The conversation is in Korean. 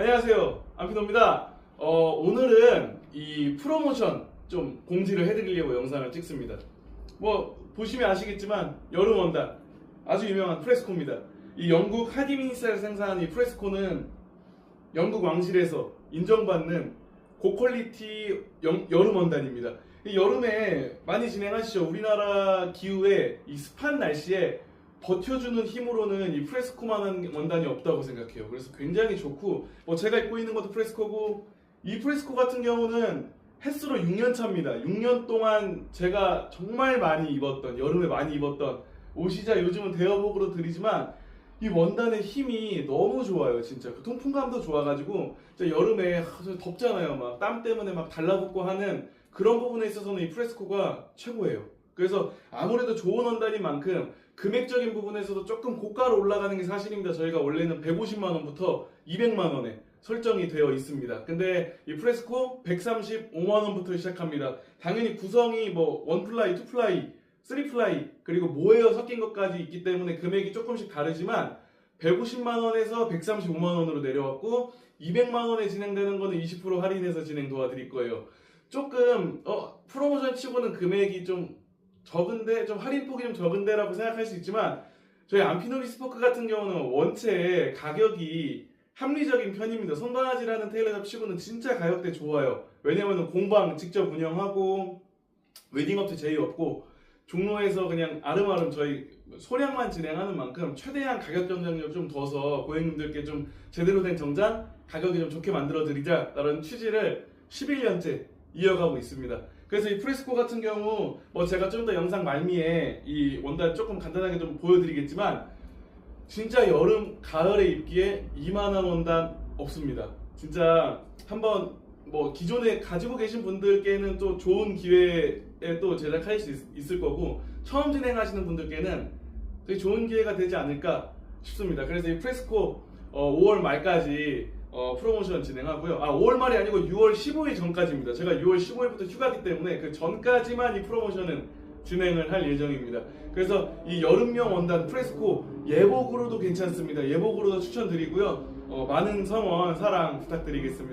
안녕하세요. 안피노입니다. 어, 오늘은 이 프로모션 좀 공지를 해드리려고 영상을 찍습니다. 뭐, 보시면 아시겠지만, 여름 원단. 아주 유명한 프레스코입니다. 이 영국 하디민스에서 생산한 이 프레스코는 영국 왕실에서 인정받는 고퀄리티 영- 여름 원단입니다. 이 여름에 많이 진행하시죠. 우리나라 기후에 이 습한 날씨에 버텨주는 힘으로는 이 프레스코만한 원단이 없다고 생각해요. 그래서 굉장히 좋고, 뭐 제가 입고 있는 것도 프레스코고, 이 프레스코 같은 경우는 햇수로 6년 차입니다. 6년 동안 제가 정말 많이 입었던, 여름에 많이 입었던 옷이자 요즘은 대여복으로 드리지만, 이 원단의 힘이 너무 좋아요, 진짜. 그 통풍감도 좋아가지고, 진짜 여름에 덥잖아요. 막 땀 때문에 막 달라붙고 하는 그런 부분에 있어서는 이 프레스코가 최고예요. 그래서 아무래도 좋은 원단인 만큼 금액적인 부분에서도 조금 고가로 올라가는 게 사실입니다. 저희가 원래는 150만 원부터 200만 원에 설정이 되어 있습니다. 근데 이 프레스코 135만 원부터 시작합니다. 당연히 구성이 뭐 원플라이, 투플라이, 쓰리플라이 그리고 모에어 섞인 것까지 있기 때문에 금액이 조금씩 다르지만 150만 원에서 135만 원으로 내려왔고 200만 원에 진행되는 거는 20% 할인해서 진행 도와드릴 거예요. 조금 어 프로모션 치고는 금액이 좀 적은데 좀 할인폭이 좀 적은데라고 생각할 수 있지만 저희 안피노비 스포크 같은 경우는 원체 가격이 합리적인 편입니다. 손바가지라는 테일러샵 치고는 진짜 가격대 좋아요. 왜냐면 공방 직접 운영하고 웨딩업체 제의 없고 종로에서 그냥 아름아름 저희 소량만 진행하는 만큼 최대한 가격 경쟁력 좀 둬서 고객님들께 좀 제대로 된 정장 가격이 좀 좋게 만들어 드리자라는 취지를 11년째 이어가고 있습니다. 그래서 이 프레스코 같은 경우 뭐 제가 좀 더 영상 말미에 이 원단 조금 간단하게 좀 보여드리겠지만 진짜 여름 가을에 입기에 이만한 원단 없습니다. 진짜 한번 뭐 기존에 가지고 계신 분들께는 또 좋은 기회에 또 제작할 수 있, 있을 거고 처음 진행하시는 분들께는 되게 좋은 기회가 되지 않을까 싶습니다. 그래서 이 프레스코 어, 5월 말까지 어, 프로모션 진행하고요. 아 5월 말이 아니고 6월 15일 전까지입니다. 제가 6월 15일부터 휴가기 때문에 그 전까지만 이 프로모션은 진행을 할 예정입니다. 그래서 이 여름용 원단 프레스코 예복으로도 괜찮습니다. 예복으로도 추천드리고요. 어, 많은 성원 사랑 부탁드리겠습니다.